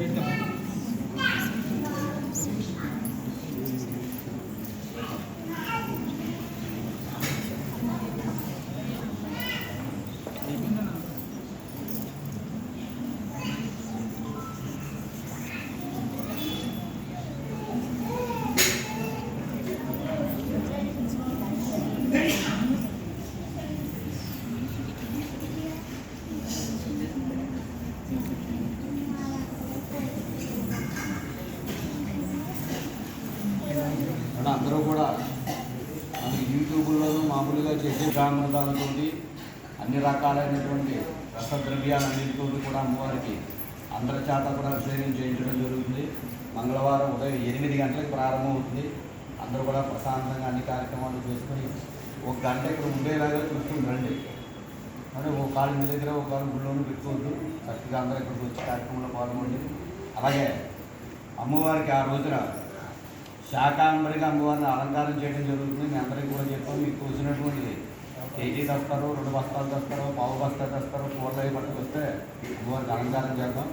అంటే అందరూ కూడా మనకి యూట్యూబ్లోనూ మామూలుగా చేసే బ్రాహ్మణాలతో అన్ని రకాలైనటువంటి రసద్రవ్యాలన్నింటితో కూడా అమ్మవారికి అందరి చేత కూడా అభిషేకం చేయించడం జరుగుతుంది. మంగళవారం ఉదయం ఎనిమిది గంటలకు ప్రారంభం అవుతుంది. అందరూ కూడా ప్రశాంతంగా అన్ని కార్యక్రమాలు చేసుకుని ఒక గంట ఇక్కడ ఉండేలాగా చూసుకుని రండి. అంటే ఒక కాలు మీ దగ్గర ఒక కాలు గుళ్ళోనూ పెట్టుకోవద్దు. చక్కగా అందరూ ఇక్కడికి వచ్చి కార్యక్రమంలో పాల్గొండి. అలాగే అమ్మవారికి ఆ రోజున శాకాంబరికి అమ్మవారిని అలంకారం చేయడం జరుగుతుంది. మీ అందరికీ కూడా చెప్పాం మీకు చూసినటువంటిది కేజీ తెస్తారు రెండు బస్తాలు తెస్తారు పావు బస్తా తెస్తారు కూరగాయ పట్టుకు వస్తే అమ్మవారికి అలంకారం చేద్దాం.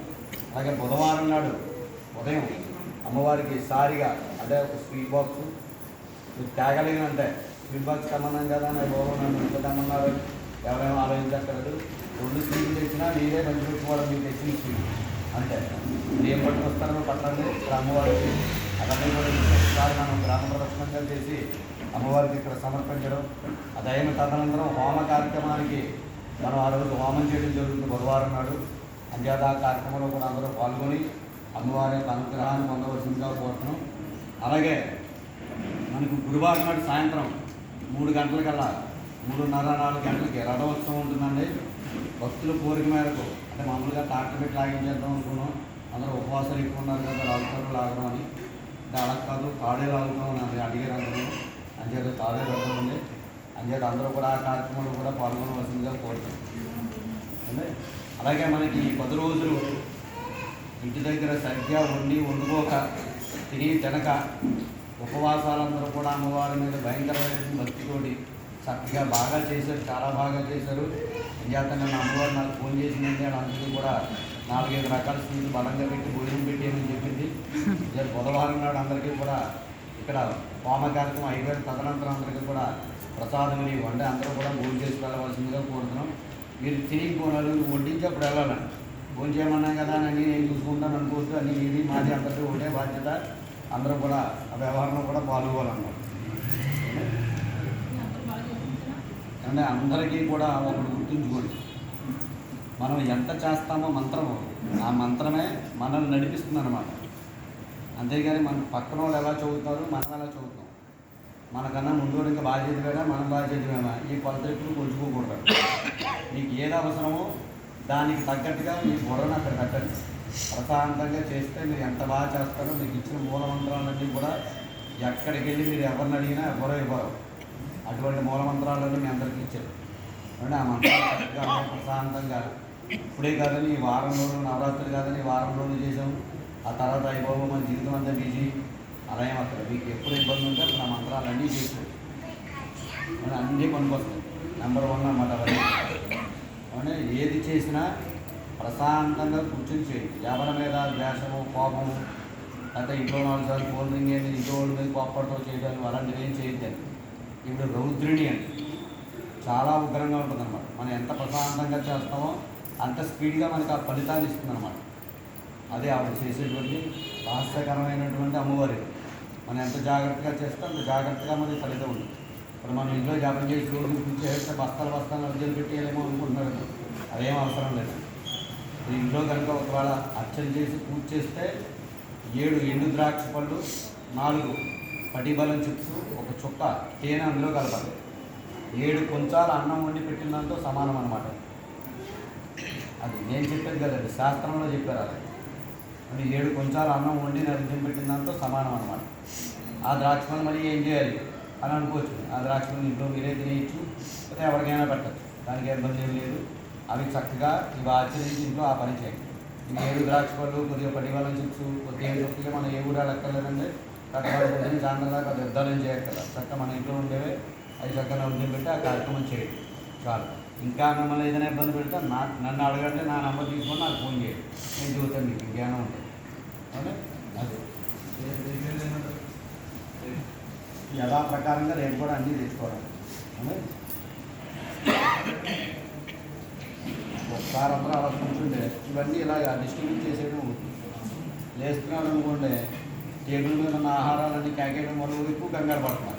అలాగే బుధవారం నాడు ఉదయం అమ్మవారికి సారిగా అంటే ఒక స్వీట్ బాక్స్. మీరు తేగలిగినంటే స్వీట్ బాక్స్ కమ్మన్నాం కదా నా బాబు నన్ను ఎంత కమ్మన్నారు ఎవరేమో ఆలోచించక్కర్లేదు. రెండు స్వీట్లు తెచ్చినా మీరే మంచి పెట్టుకోవాలి మీకు తెచ్చిన స్వీట్ అంటే నేను ఏం పట్టుకొస్తారో పట్టండి ఇక్కడ అమ్మవారికి అవన్నీ కూడా ఒకసారి మనం గ్రామ ప్రదక్షిణంగా చేసి అమ్మవారికి ఇక్కడ సమర్పించడం. అది అయిన తదనంతరం హోమ కార్యక్రమానికి మనం ఆ రోజు హోమం చేయడం జరుగుతుంది బుధవారం నాడు. అంచేత ఆ కార్యక్రమంలో కూడా అందరూ పాల్గొని అమ్మవారి యొక్క అనుగ్రహాన్ని పొందవలసిందిగా కోరుతున్నాం. అలాగే మనకు గురువారం నాడు సాయంత్రం మూడు గంటలకల్లా మూడున్నర నాలుగు గంటలకి రథోత్సవం ఉంటుందండి. భక్తుల కోరిక మేరకు అంటే మామూలుగా ట్రాక్టర్ పెట్టి లాగించేద్దాం అనుకున్నాం. అందరూ ఉపవాసాలు ఎక్కువ ఉన్నారు కదా లాగుతారు లాగడం అని. అంటే అలా కాదు తాడే లాగుతాం అని అది అడిగారు అందరూ. అంచేత తాడే రథం ఉంది. అంచేత అందరూ కూడా ఆ కార్యక్రమంలో కూడా పాల్గొనవలసిందిగా కోరుతాం. అంటే అలాగే మనకి పది రోజులు ఇంటి దగ్గర సరిగ్గా వండి వండుకోక తిని తినక ఉపవాసాలందరూ కూడా అమ్మవారి మీద భయంకరమైన భక్తితోటి చక్కగా బాగా చేశారు చాలా బాగా చేశారు. ఇంకేత నా అమ్మవారు నాకు ఫోన్ చేసిందండి. అని అందరికీ కూడా నాలుగైదు రకాల స్వీట్లు బలంగా పెట్టి భోజనం పెట్టేయమని చెప్పింది. రేపు బుధవారం నాడు అందరికీ కూడా ఇక్కడ హోమ కార్యక్రమం అయిపోయిన తదనంతరం అందరికీ కూడా ప్రసాదం అని వండి అందరూ కూడా భోజనం చేసి వెళ్ళవలసిందిగా కోరుతున్నాం. మీరు తిరిగి పోనాలు వడ్డించి అప్పుడు వెళ్ళాలండి ఫోన్ చేయమన్నాం కదా అని నేను చూసుకుంటాను అనుకోవచ్చు అన్నీ ఇది మాది అందరికీ ఒకటే బాధ్యత. అందరూ కూడా ఆ వ్యవహారంలో కూడా పాల్గొవాలన్నమాట అంటే అందరికీ కూడా ఒకటి గుర్తుంచుకోండి. మనం ఎంత చేస్తామో మంత్రము ఆ మంత్రమే మనల్ని నడిపిస్తుంది అనమాట అంతేగాని మన పక్కన వాళ్ళు ఎలా చదువుతారు మనం ఎలా చదువుతాం? మనకన్నా ముందు ఇంకా బాధ్యత వేడా మనం బాధ్యత వేడా ఈ కొలతలు కొలుచుకోకూడదు. నీకు ఏది అవసరమో దానికి తగ్గట్టుగా మీ గొడవను అక్కడ కట్టండి. ప్రశాంతంగా చేస్తే మీరు ఎంత బాగా చేస్తారో మీకు ఇచ్చిన మూల మంత్రాలన్నీ కూడా ఎక్కడికి వెళ్ళి మీరు ఎవరిని అడిగినా ఎవరో ఇవ్వరు. అటువంటి మూల మీ అందరికీ ఇచ్చారు. అంటే ఆ మంత్రాలు చక్కగా ప్రశాంతంగా ఇప్పుడే కాదని ఈ వారం రోజులు నవరాత్రి కాదని వారం రోజులు చేసాం ఆ తర్వాత అయిపోవు మన జీవితం అంతా బిజీ. అలా ఏమక్కడ మీకు ఎప్పుడు ఇబ్బంది ఉంటే అప్పుడు ఆ మంత్రాలన్నీ చేసుకోండి అన్నీ పనికొస్తాయి నెంబర్ వన్ అన్నమాట అవన్నీ. అంటే ఏది చేసినా ప్రశాంతంగా కూర్చొని చేయండి. ఎవరి మీద ద్వేషము కోపము లేకపోతే ఇంట్లో నాలుగు సార్లు ఫోన్ రింగ్ అయ్యింది ఇంట్లో వాళ్ళ మీద కోపడటం చేయడం అలాంటివి ఏం చేయొద్దండి. ఇప్పుడు రౌద్రిణి అండి చాలా ఉగ్రంగా ఉంటుంది అనమాట మనం ఎంత ప్రశాంతంగా చేస్తామో అంత స్పీడ్గా మనకి ఆ ఫలితాన్ని ఇస్తుంది అనమాట అదే ఆవిడ చేసేటువంటి రహస్యకరమైనటువంటి అమ్మవారి. మనం ఎంత జాగ్రత్తగా చేస్తే అంత జాగ్రత్తగా మనకి ఫలితం ఉంది ఇప్పుడు మనం ఇంట్లో జపం చేసి రోజు పూజ చేస్తే బస్తాలు బస్తాలు అర్జులు పెట్టేయాలేమో అనుకుంటున్నారు అదేం అవసరం లేదు. ఇంట్లో కనుక ఒకవేళ అర్చన చేసి పూజ చేస్తే ఏడు ఎండు ద్రాక్ష పళ్ళు నాలుగు పటిబలం చిప్స్ ఒక చుక్క తేనె అందులో కలపాలి. ఏడు కొంచాల అన్నం వండి పెట్టిన దాంతో సమానం అనమాట అది నేను చెప్పేది కదండి శాస్త్రంలో చెప్పారు అది. అంటే ఏడు కొంచాల అన్నం వండి నైవేద్యం పెట్టిన దాంతో సమానం అనమాట ఆ ద్రాక్ష పళ్ళు మరి ఏం చేయాలి? అని అనుకోవచ్చు. ఆ ద్రాక్ష ఇంట్లో మీరే తినేయచ్చు లేకపోతే ఎవరికైనా పెట్టచ్చు. దానికి ఇబ్బంది ఏం లేదు. అవి చక్కగా ఇవి ఆచరించి ఇంట్లో ఆ పని చేయండి. ఇవి ఏడు ద్రాక్ష పళ్ళు కొద్దిగా పడివాళ్ళ చిప్స్ కొద్దిగా ఏడు మనం ఏ కూడా లెక్కలేదండి అక్కడ పొద్దున్న సాయంత్రం దాకా యుద్ధాలు చేయాలి కదా. చక్క మన ఇంట్లో ఉండేవి అవి చక్కగా ఉద్యోగం పెట్టి ఆ కార్యక్రమం చేయండి. చాలు. ఇంకా మిమ్మల్ని ఏదైనా ఇబ్బంది పెడితే నా నన్ను అడగండి నా నెంబర్ తీసుకొని నాకు ఫోన్ చేయండి. నేను చూస్తాను మీకు ఇంకేమైనా ఉంటుంది అదే. యథా ప్రకారంగా రేపు కూడా అన్నీ తీసుకోవడం ఒకసారి అందరూ అలా కూర్చుంటే ఇవన్నీ ఇలా డిస్ట్రిబ్యూట్ చేసేయడం లేస్తున్నాను అనుకోండి టేబుల్ మీద ఉన్న ఆహారాలన్నీ కాకేయడం వల్ల ఎక్కువ కంగారు పడుతున్నారు.